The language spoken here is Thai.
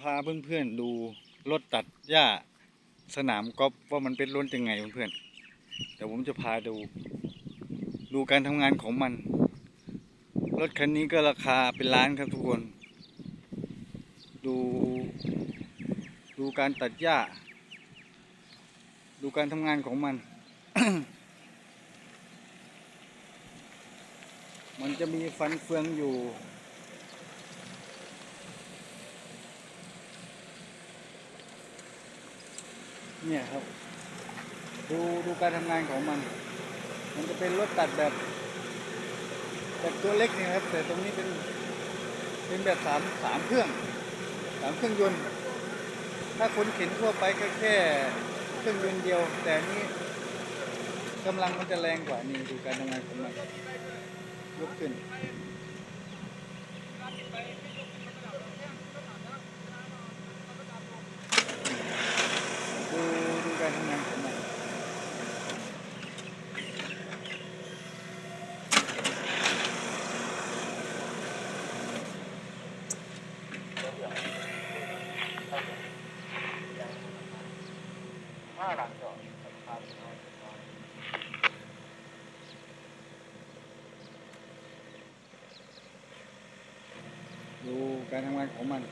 พาเพื่อนๆดูรถตัดหญ้าสนามกอล์ฟว่ามันเป็นรถยังไงเพื่อนๆเดี๋ยวผมจะพาดู ดูการทำงานของมัน รถคันนี้ก็ราคาเป็นล้านครับทุกคน ดู ดูการตัดหญ้า ดูการทำงานของมัน มันจะมีฟันเฟืองอยู่ เนี่ยครับ ดูดูการทำงานของมัน มันจะเป็นรถตัดแบบแบบตัวเล็กนี่ครับ แต่ตรงนี้เป็นเป็นแบบสามสามเครื่องสามเครื่องยนต์ ถ้าคนเข็นทั่วไปก็แค่เครื่องยนต์เดียว แต่นนี้กำลังมันจะแรงกว่านี่ดูการทำงานของมันยกขึ้น ดู ดูการทำงานของมันดูการทำงานของมัน